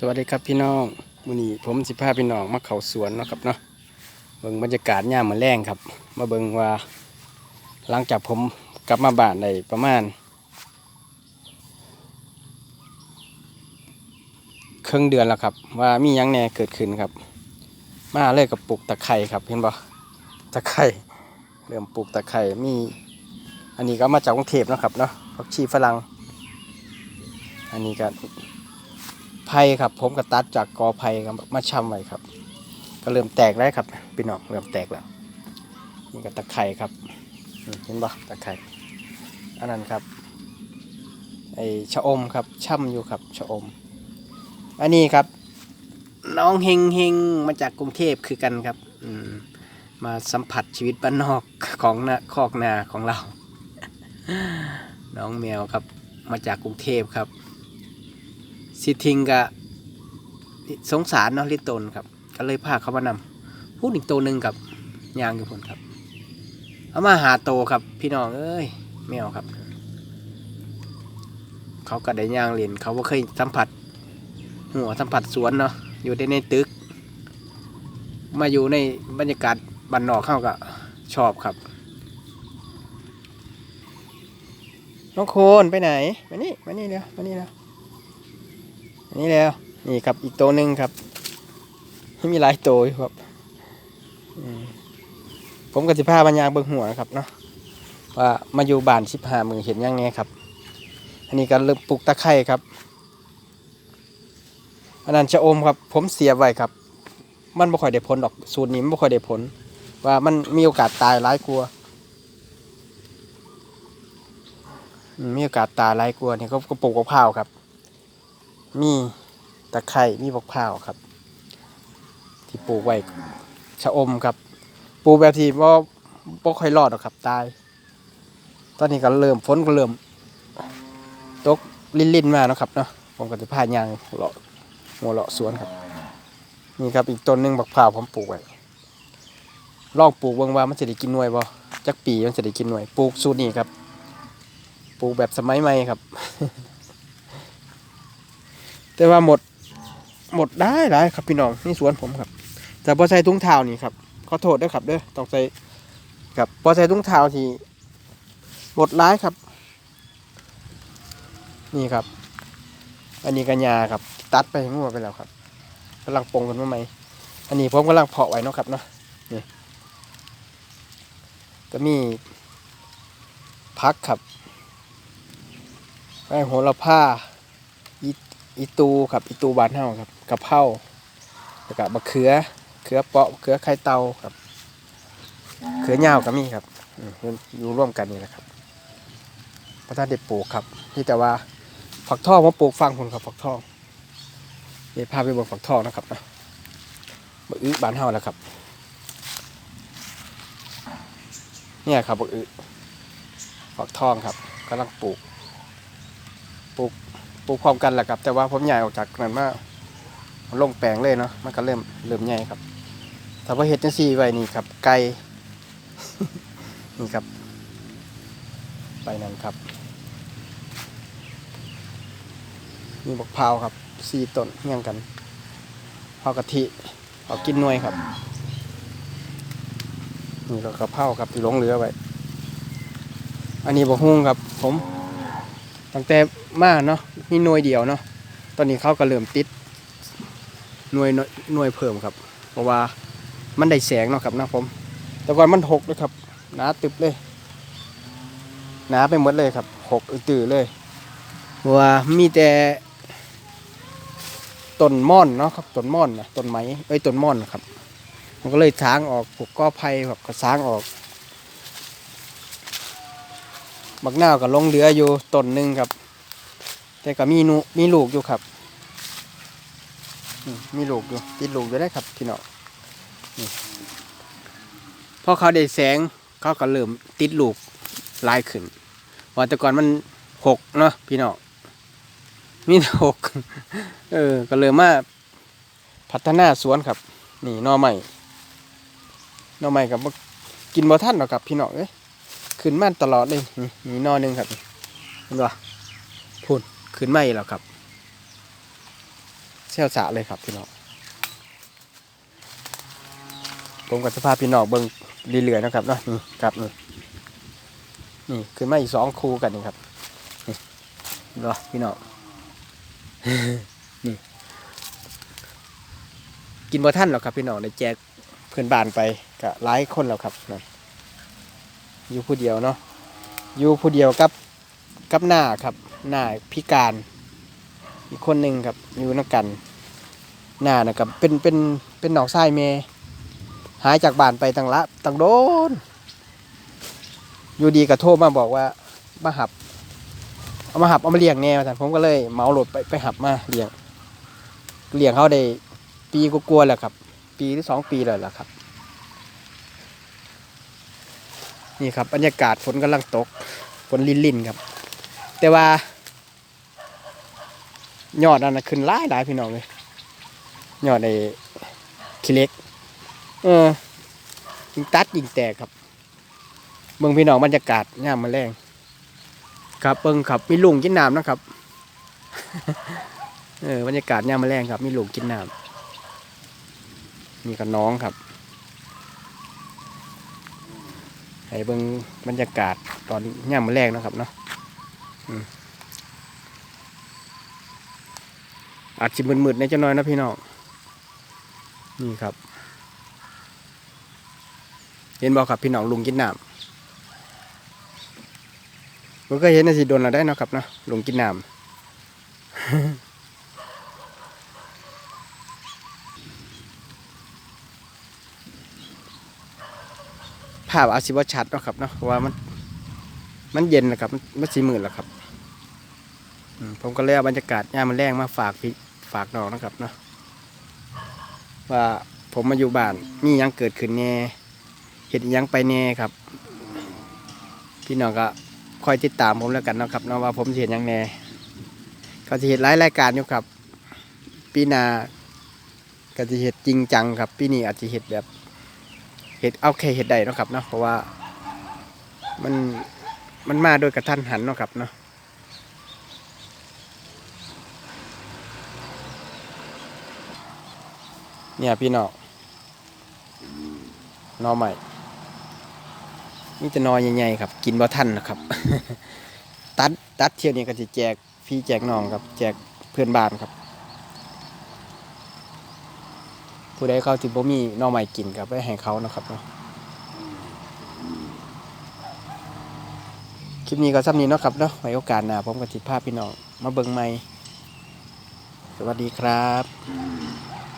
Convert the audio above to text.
สวัสดีครับพี่น้องมื้อนี้ผมสิพาพี่น้องมาเขาสวนเนาะครับเนาะเบิ่งบรรยากาศยามมื้อแรงครับ มาเบิ่งว่า หลังจากผมกลับมาบ้านได้ประมาณครึ่งเดือนแล้วครับ ว่ามียังแน่เกิดขึ้นครับ มาเลยกับปลูกตะไคร่ครับเห็นบ่ตะไคร่เริ่มปลูกตะไคร่มี อันนี้ก็มาจากกรุงเทพนะครับเนาะผักชีฝรั่งอันนี้ก็ ไผ่ครับ ผมก็ตัดจากกอไผ่มาชำไว้ครับ ก็เริ่มแตกแล้วครับพี่น้องเริ่มแตกแล้วนี่ก็ตะไคร่ครับเห็นปะตะไคร่อันนั้นครับไอชะอมครับช่ำอยู่ครับชะอม อันนี้ครับ น้องเฮงเฮงมาจากกรุงเทพคือกันครับอืมมาสัมผัสชีวิตบ้านนอกของนาคอกนาของเรา น้องแมวครับมาจากกรุงเทพครับ สิทิงกะสงสารเนาะลิตนครับ ก็เลยพาเขามานำพูดอีกตัวหนึ่งกับยางอยู่พนครับ เอามาหาโตครับ พี่น้องเอ้ยแมวครับ เขาก็ได้ย่างเรียนเขาว่าเคยสัมผัส หัวสัมผัสสวนเนาะอยู่ได้ในตึก มาอยู่ในบรรยากาศบันนอกเข้าก็ชอบครับน้องโคนไปไหน มานี่ มานี่เร็วมานี่เร็ว นนี้แล้ว นี่ครับอีกตัวหนึ่งครับมีหลายตัวครับผมกับสิพาบรรยางเบิงหัวครับเนาะว่ามาอยู่บ้านสิบห้ามือเห็นยังไงครับ อันนี้ก็เริ่มปลูกตะไคร่ครับอันนั้นชะอมครับ ผมเสียไว้ครับ มันไม่ค่อยได้ผลดอกสูตรนี้ไม่ค่อยได้ผล ว่ามันมีโอกาสตายหลายกลัวาอืมมีโอกาสตายหลายกลัวานี่เขาก็ปลูกมะพร้าวครับ มีตะไคร่มีบักพร้าวครับ ที่ปลูกไว้ชะอมครับ ปลูกแบบที่ว่าบ่ค่อยรอดหรอกครับตาย ตอนนี้ก็เริ่มฝนก็เริ่มตกลิ่นๆมานะครับเนาะผมก็จะพายางเลาะหัวเลาะสวนครับ นี่ครับอีกต้นหนึ่งบักพร้าวผมปลูกไว้ลองปลูกเบิ่งว่ามันจะได้กินหน่วยบ่จักปีมันจะได้กินหน่วย ปลูกสูตรนี้ครับ ปลูกแบบสมัยใหม่ครับ แต่ว่าหมดหมดได้หลายครับพี่น้องนี่สวนผมครับ แต่พอใส่ถุงเท้านี่ครับขอโทษด้วยครับเด้อต้องใส่ครับพอใส่ถุงเท้าที่หมดร้ายครับ นี่ครับ อันนี้กัญญาครับ ตัดไปมั่วไปแล้วครับกำลังปงกันมาใหม่อันนี้ผมกำลังเพาะไว้นะครับเนาะนี่ก็มีพักครับไอ้โหระพา อีตูครับอีตูบานเฮาครับกะเพราแล้วก็มะเขือเขือเปาะเขือไข่เตาครับเขือยาก็มีครับอืมอยู่ร่วมกันนี่แหละครับพระท่านได้ปลูกครับที่แต่ว่าฝักทองมาปลูกฟังคนครับฝักทองเดี๋ยวพาไปบนฝักทองนะครับนะบะอึบานเฮาแล้วครับ เนี่ยครับบะอึฝักทองครับกำลังปลูกปลูก ปลูกพร้อมกันแหละครับ แต่ว่าผมใหญ่ออกจากนั้นมาลงแปลงเลยเนาะมันก็เริ่มเริ่มใหญ่ครับถ้าว่าเห็ดจังซี่ไว้นี่ครับ ไก่นี่ครับ ไปนั่นครับมีบักพร้าวครับสี่ต้นเฮียงกันพาวกะทิเอากินหน่วยครับนี่ก็กระเพราครับที่หลงเหลือไว้อันนี้บะฮุ่งครับ ผม ตั้งแต่มาเนาะมีหน่วยเดียวเนาะตอนนี้เขาก็เริ่มติดหน่วยหน่วยเพิ่มครับ เพราะว่ามันได้แสงเนาะครับนะผม แต่ก่อนมันหกเลยครับหนาตึบเลยหนาไปหมดเลยครับหกอือตือเลยเพราะว่ามีแต่ต้นม่อนเนาะครับต้นม่อนนะต้นไม้เอ้ยต้นม่อนครับ มันก็เลยช้างออกปลูกก้อไผ่แบบก็ช้างออก บักนาวก็ลงเหลืออยู่ต้นหนึ่งครับ แต่ก็มีนูมีลูกอยู่ครับ มีลูกอยู่ติดลูกอยู่ได้ครับพี่น้องพอเขาได้แสงเขาก็เริ่มติดลูกลายขึ้นว่าแต่ก่อนมันหกเนาะพี่น้องมีหกเออ ก็เลยมมาพัฒนาสวนครับ นี่นอใหม่นอใหม่กับกินบ่ท่านหรอกครับพี่น้องเอ้ย ขึ้นมาตลอดเลยนี่มีนอหนึ่งครับเห็นปะพูดขึ้นมาอีกแล้วครับสซลสะเลยครับพี่น้องผมกับสภาพพี่น้องเบิ้งดีเหลือนะครับเนาะนี่ครับนี่นี่ขึ้นมาอีกสองคู่กันนี่ครับนี่รอพี่น้องนี่กินบ่ท่านหรอกครับพี่น้องได้แจกเพื่อนบ้านไปก็หลายคนแล้วครับนั่น อยู่ผู้เดียวเนาะอยู่ผู้เดียวกับกับหน้าครับหน้าพิการ อีกคนหนึ่งครับอยู่นักกันหน้านะครับเป็นเป็นเป็นหนองทรายเมหายจากบ้านไปตั้งละตั้งโดน อยู่ดีก็โทรมาบอกว่ามาหับเอามาหับเอามาเลี้ยงแน่ท่านผมก็เลยเมาโหลดไปไปหับมาเลี้ยงเลี้ยงเขาได้ปีกลัวาๆแล้วครับ ปีหรือสองปีแล้วล่ะครับ นี่ครับบรรยากาศฝนกำลังตกฝนลินลินๆครับ แต่ว่ายอดอันนั้นขึ้นหลายหลายพี่น้องเลยยอดในขี้เล็ก เออยิงตัดยิงแตกครับเมืองพี่น้องบรรยากาศย่ามมาแรงครับเบิ้งครับมีลุงกินน้ำนะครับเออบรรยากาศย่ามมาแรงครับมีลุงกินน้ำมีกับน้องครับ ให้เบิ้งบรรยากาศตอนย่ามมาแรงนะครับเนาะอาจจะมืดๆในจะน้อยนะพี่น้องนี่ครับ เห็นบอกครับพี่น้องลุงกินน้ำผมก็เห็นนะสิโดนเราได้นะครับเนาะลุงกินน้ำ ภาพอาจสิว่าชัดเนาะครับเนาะเพราะว่ามัน มันเย็นนะครับ มันสีมืดแล้วครับผมก็เลยเอาบรรยากาศย่ามันแรงมาฝากพี่ฝากน้องนะครับเนาะว่าผมมาอยู่บ้านมีหยังเกิดขึ้นแน่เห็นยังไปแน่ครับ พี่น้องก็คอยติดตามผมแล้วกันนะครับเนาะว่าผมเห็นยังแน่ก็จะเห็นหลายรายการอยู่ครับ ปีนาก็จะเห็นจริงจังครับ ปีนี้อาจจะเห็นแบบ เห็ดเอาแค่เห็ดใดเนาะครับเนาะเพราะว่ามันมันมาโดยกระทันหันเนาะครับเนาะเนี่ยพี่น้องนอใหม่นี่จะนอใหญ่ๆครับ กินบ่ทันนะครับ ตัดตัดเที่ยวนี้ก็จะแจกพี่แจกน้องครับ แจกเพื่อนบ้านครับ ผู้ใดเขาที่บ่มีหนอใหม่กินกับไปให้เขานะครับเนาะคลิปนี้ก็ซ้ำนี้เนาะครับเนาะไว้โอกาสหน้าผมกับทิพาพี่น้องมาเบิ่งใหม่ สวัสดีครับ